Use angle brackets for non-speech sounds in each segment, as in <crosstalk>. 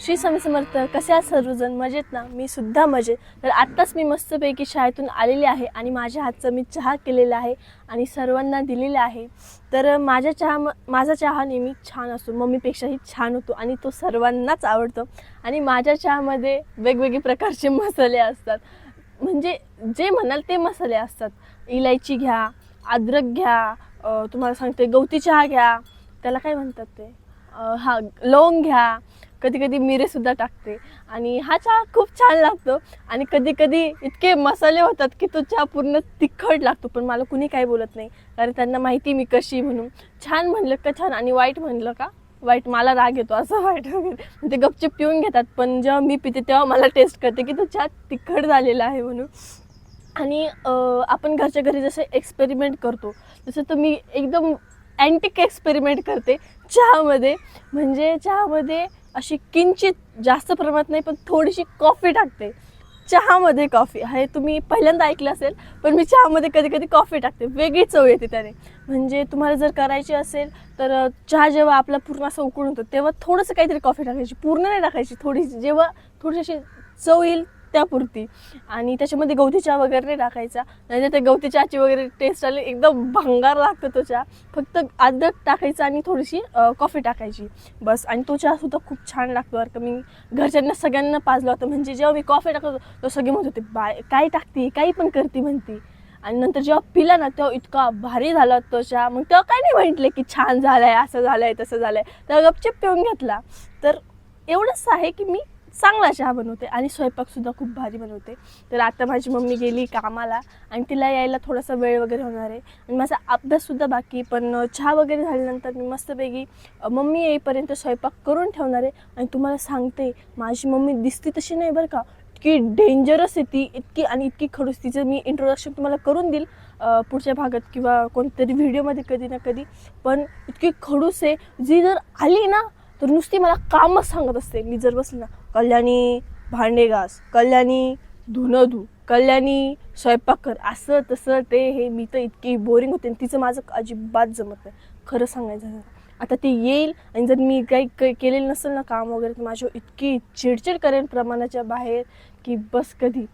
श्री स्वामी समर्थ कसे आहात सर्वजण? मजेत ना? मी सुद्धा मजेत. तर आत्ताच मी मस्तपैकी शाळेतून आलेले आहे आणि माझ्या हातचं मी चहा केलेला आहे आणि सर्वांना दिलेला आहे. तर माझ्या चहा माझा चहा नेहमी छान असतो. मम्मीपेक्षाही छान होतो आणि तो सर्वांनाच आवडतो. आणि माझ्या चहामध्ये वेगवेगळे प्रकारचे मसाले असतात. म्हणजे जे म्हणाल ते मसाले असतात. इलायची घ्या अद्रक घ्या तुम्हाला सांगते गवती चहा घ्या. त्याला काय म्हणतात ते? हा लवंग घ्या कधी कधी मिरेसुद्धा टाकते. आणि हा चहा खूप छान लागतो. आणि कधी कधी इतके मसाले होतात की तो चहा पूर्ण तिखट लागतो. पण मला कुणी काही बोलत नाही. कारण त्यांना माहिती मी कशी म्हणून. छान म्हणलं का छान आणि वाईट म्हणलं का? वाईट मला राग येतो असं <laughs> वाईट वगैरे. ते गपचूप पिऊन घेतात. पण जेव्हा मी पिते तेव्हा मला टेस्ट करते की तो चहा तिखट झालेला आहे म्हणून. आणि आपण घरच्या घरी जसं एक्सपेरिमेंट करतो तसं तर मी एकदम अँटिक एक्सपेरिमेंट करते चहामध्ये. म्हणजे चहामध्ये अशी किंचित जास्त प्रमाणात नाही पण थोडीशी कॉफी टाकते. चहामध्ये कॉफी. हे तुम्ही पहिल्यांदा ऐकलं असेल पण मी चहामध्ये कधी कधी कॉफी टाकते. वेगळी चव येते त्याने. म्हणजे तुम्हाला जर करायची असेल तर चहा जेव्हा आपला पूर्ण असं उकळून होतो तेव्हा थोडंसं काहीतरी कॉफी टाकायची. पूर्ण नाही टाकायची थोडी जेव्हा थोडीशी अशी चव येईल त्यापुरती. आणि त्याच्यामध्ये गवती चहा वगैरे नाही टाकायचा. नाही त्या गवती चहाची वगैरे टेस्ट आली एकदम भंगार लागतो तो चहा. फक्त अद्रक टाकायचा आणि थोडीशी कॉफी टाकायची. बस. आणि तो चहासुद्धा खूप छान लागतो बरं का. मी घरच्यांना सगळ्यांना पाजला होता. म्हणजे जेव्हा मी कॉफी टाकत होतो तो सगळे म्हणत होते बाय काय टाकते? काही पण करते म्हणते. आणि नंतर जेव्हा पिला ना तेव्हा इतका भारी झाला तो चहा. मग तेव्हा काय नाही म्हटले की छान झालाय असं झालंय तसं झालंय. तेव्हा गपचिप पिऊन घेतला. तर एवढंच आहे की मी चांगला चहा बनवते आणि स्वयंपाकसुद्धा खूप भारी बनवते. तर आता माझी मम्मी गेली कामाला आणि तिला यायला थोडासा वेळ वगैरे होणार आहे. आणि माझा अभ्याससुद्धा बाकी पण चहा वगैरे झाल्यानंतर मी मस्तपैकी मम्मी येईपर्यंत स्वयंपाक करून ठेवणार आहे. आणि तुम्हाला सांगते माझी मम्मी दिसते तशी नाही बरं का. इतकी डेंजरस आहे ती इतकी आणि इतकी खडूस. तिचं मी इंट्रोडक्शन तुम्हाला करून देईल पुढच्या भागात किंवा कोणतरी व्हिडिओमध्ये कधी ना कधी. पण इतकी खडूस आहे. जी जर आली ना तर नुसती मला कामच सांगत असते. मी जर बसली ना कल्याणी भांडे घास कल्याणी धुणं धु कल्याणी स्वयंपाक कर असं तसं ते हे मी तर इतकी बोरिंग होते आणि तिचं माझं अजिबात जमत नाही. खरं सांगायचं आता ती येईल आणि जर मी काही काही केलेलं नसेल ना काम वगैरे तर माझ्या इतकी चिडचिड करेन प्रमाणाच्या बाहेर की बस कधी.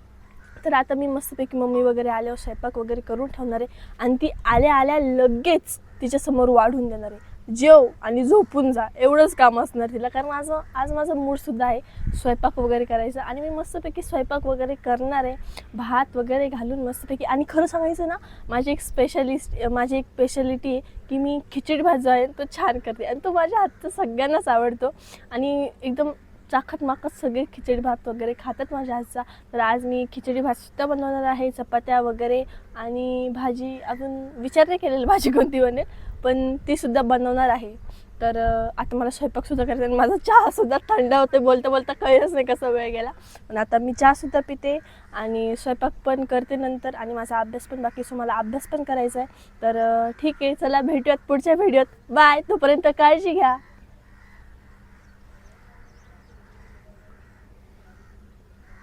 तर आता मी मस्तपैकी मम्मी वगैरे आल्यावर स्वयंपाक वगैरे करून ठेवणार आहे आणि ती आल्या आल्या लगेच तिच्यासमोर वाढून देणार आहे. जेव आणि झोपून जा. एवढंच काम असणार तिला. कारण माझं आज माझा मूडसुद्धा आहे. स्वयंपाक वगैरे करायचा आणि मी मस्तपैकी स्वयंपाक वगैरे करणार आहे. भात वगैरे घालून मस्तपैकी. आणि खरं सांगायचं ना माझी एक स्पेशलिस्ट माझी एक स्पेशालिटी आहे की मी खिचडी भात जो आहे तो छान करते. आणि तो माझ्या हातचा सगळ्यांनाच आवडतो. आणि एकदम चाखत माखत सगळे खिचडी भात वगैरे खातात माझ्या आजचा तर आज मी खिचडी भात सुद्धा बनवणार आहे चपात्या वगैरे आणि भाजी अजून विचार नाही केलेलं भाजी कोणती बनेल पण ती सुद्धा बनवणार आहे. तर आता मला स्वयंपाकसुद्धा करायचा आणि माझा चहासुद्धा थंड होते बोलता बोलता कळलंच नाही कसा वेळ गेला. पण आता मी चहासुद्धा पिते आणि स्वयंपाक पण करते नंतर आणि माझा अभ्यास पण बाकी सो मला अभ्यास पण करायचा आहे. तर ठीक आहे चला भेटूयात पुढच्या व्हिडिओत. बाय तोपर्यंत काळजी घ्या.